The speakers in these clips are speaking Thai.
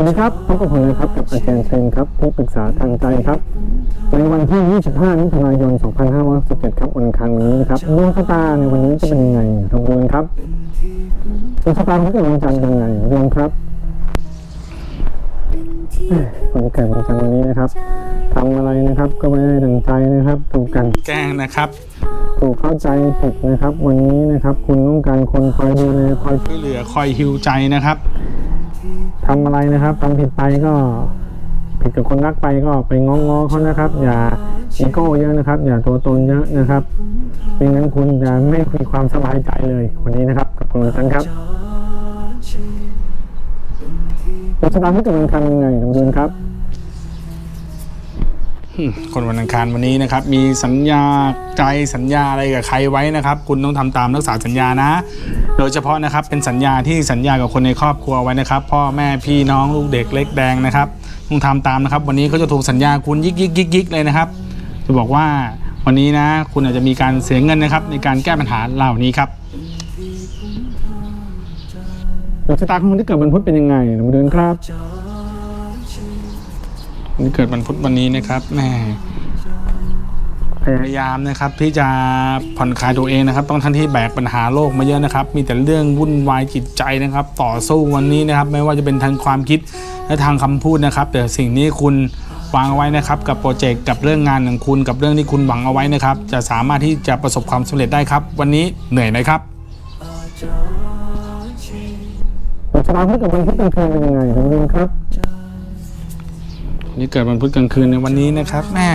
วัสดีครับพบกับผมนะครับกับอาจารย์เซนครับที่ปรึกษาทางใจครับในวันที่ 25 มิถุนายน 2517ครับวันอังคารนี้นะครับดวงชะตาในวันนี้จะเป็นยังไงลองดูกันครับดวงชะตาของเกิดวันจันทร์ยังไงดวงครับเอ้ยคนที่เกิดวันจันทร์วันนี้นะครับทำอะไรนะครับก็ไม่ได้ดังใจนะครับถูกกันแกล้งนะครับถูกเข้าใจผิดนะครับ วันนี้นะครับ คุณต้องการคนคอยดูแลคอยช่วยเหลือคอยฮิวใจนะครับ ทำอะไรนะครับทำผิดไปก็ผิดกับคนรักไปก็ไปง้องอๆเขานะครับ อย่าอีโก้เยอะนะครับ อย่าตัวตนเยอะนะครับไม่งั้นคุณจะไม่มีความสบายใจเลยวันนี้นะครับกับคุณสันครับเราจะตาที่กำลังทำยังไงทุกคนครับ คนวันอังคารวันนี้นะครับ มีสัญญาใจสัญญาอะไรกับใครไว้นะครับ คุณต้องทำตามรักษาสัญญานะ โดยเฉพาะนะครับเป็นสัญญาที่สัญญากับคนในครอบครัวไว้นะครับ พ่อแม่พี่น้องลูกเด็กเล็กแดงนะครับต้องทำตามนะครับ วันนี้เขาจะถูกสัญญาคุณยิกยิกยิกยิกเลยนะครับ จะบอกว่าวันนี้นะ คุณอาจจะมีการเสียเงินนะครับ ในการแก้ปัญหาเหล่านี้ครับดวงชะตาของคนที่เกิดวันพุธเป็นยังไงลองดูครับ วันเกิดวันพุธวันนี้นะครับแม่พยายามนะครับที่จะผ่อนคลายตัวเองนะครับต้องทั้งที่แบกปัญหาโลกมาเยอะนะครับ มีแต่เรื่องวุ่นวายจิตใจนะครับ ต่อสู้วันนี้นะครับ ไม่ว่าจะเป็นทางความคิดและทางคำพูดนะครับ แต่สิ่งนี้คุณวางเอาไว้นะครับกับโปรเจกต์กับเรื่องงานของคุณกับเรื่องที่คุณหวังเอาไว้นะครับ จะสามารถที่จะประสบความสำเร็จได้ครับ วันนี้เหนื่อยไหมครับดวงชะตาของคนกิดวันพุธกลางคืนเป็นยังไงครับ นี่เกิดวันพุธกลางคืนในวันนี้นะครับแม่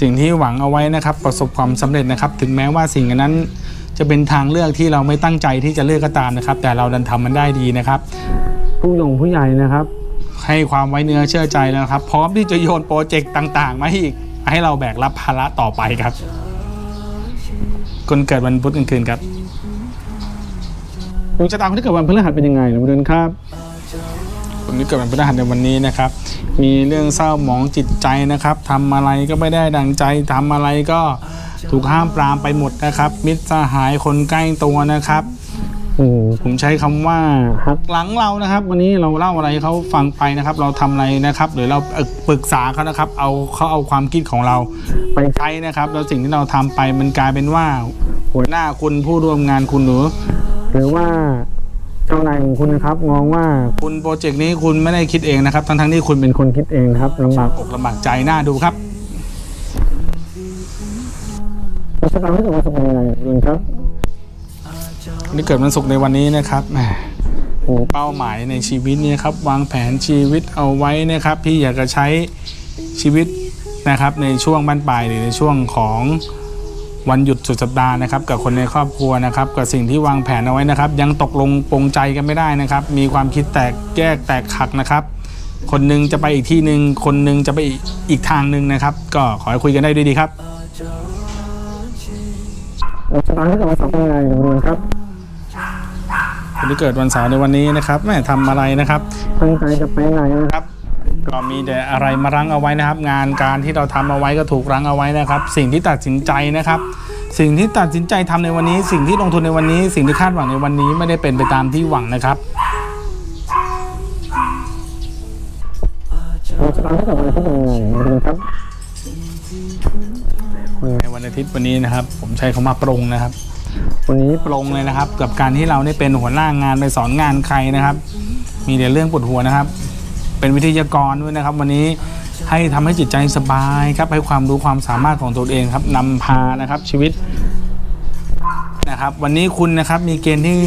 สิ่งที่หวังเอาไว้นะครับ ประสบความสำเร็จนะครับ ถึงแม้ว่าสิ่งนั้นจะเป็นทางเลือกที่เราไม่ตั้งใจที่จะเลือกก็ตามนะครับ แต่เราดันทำมันได้ดีนะครับ ผู้ใหญ่ผู้ใหญ่นะครับ ให้ความไว้เนื้อเชื่อใจแล้วนะครับ พร้อมที่จะโยนโปรเจกต์ต่าง ๆ มาให้อีก ให้เราแบกรับภาระต่อไปครับ คนเกิดวันพุธกลางคืนครับดวงชะตาคนที่เกิดวันพฤหัสเป็นยังไงลองดูครับ คนที่เกิดวันพฤหัสในวันนี้นะครับ มีเรื่องเศร้าหมองจิตใจนะครับทำอะไรก็ไม่ได้ดังใจทำอะไรก็ถูกห้ามปรามไปหมดนะครับ มิตรสหายคนใกล้ตัวนะครับโอ้ผมใช้คำว่าครับหลังเรานะครับ วันนี้เราเล่าอะไรเขาฟังไปนะครับ เราทำอะไรนะครับ หรือเราปรึกษาเขานะครับ เอาเขาเอาความคิดของเราไปใช้นะครับ แล้วสิ่งที่เราทำไปมันกลายเป็นว่า หัวหน้าคุณผู้ร่วมงานคุณหรือหรือว่า เจ้านายของคุณนะครับมองว่าคุณโปรเจกต์นี้คุณไม่ได้คิดเองนะครับ ทั้งๆที่คุณเป็เป็นนคนคิดเองนะครับลำบากอกลำบากใจน่าดูครับดวงชะตาที่เกิดวันศุกร์เป็นยังไงดูครับนี่เกิดวันศุกร์ในวันนี้นะครับแหมโอ้โหเป้าหมายในชีวิตเนี่ยครับ วางแผนชีวิตเอาไว้นะครับที่อยากจะใช้ชีวิตนะครับในช่วงบั้นปลายหรือในช่วงของ วันหยุดสุดสัปดาห์นะครับกับคนในครอบครัวนะครับกับสิ่งที่วางแผนเอาไว้นะครับ ยังตกลงปรงใจกันไม่ได้นะครับ มีความคิดแตกแยกแตกหักนะครับ คนหนึงจะไปอีกที่หนึ่งคนหนึงจะไปอีกอีกทางหนึ่งนะครับ ก็ขอให้คุยกันได้ด้วยดีครับดวงชะตาที่เกิดวันเสาร์เป็นยังไงดูครับคนที่เกิดวันเสาร์ในวันนี้นะครับแม่ทำอะไรนะครับตั้งใจจะไปไหนนะครับ ก็มีแต่อะไรมารั้งเอาไว้นะครับ งานการที่เราทำเอาไว้ก็ถูกรั้งเอาไว้นะครับ สิ่งที่ตัดสินใจนะครับ สิ่งที่ตัดสินใจทำในวันนี้ สิ่งที่ลงทุนในวันนี้ สิ่งที่คาดหวังในวันนี้ไม่ได้เป็นไปตามที่หวังนะครับดวงชะตาที่เกิดวันอาทิตย์เป็นยังไงดูครับในวันอาทิตย์วันนี้นะครับ ผมใช้คำว่าปรงนะครับ วันนี้ปรงเลยนะครับ กับการที่เราได้เป็นหัวหน้างานไปสอนงานใครนะครับ มีแต่เรื่องปวดหัวนะครับ เป็นวิทยากรด้วยนะครับ วันนี้ให้ทำให้จิตใจสบายครับให้ความรู้ความสามารถของตัวเองครับนำพานะครับชีวิตนะครับ วันนี้คุณนะครับมีเกณฑ์ที่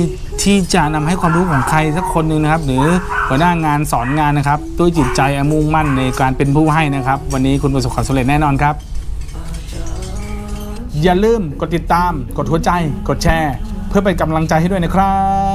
ที่จะนำให้ความรู้ของใครสักคนหนึ่งนะครับ หรือหัวหน้างานสอนงานนะครับ ด้วยจิตใจมุ่งมั่นในการเป็นผู้ให้นะครับ วันนี้คุณประสบความสำเร็จแน่นอนครับ อย่าลืมกดติดตาม กดหัวใจ กดแชร์ เพื่อเป็นกำลังใจให้ด้วยนะครับ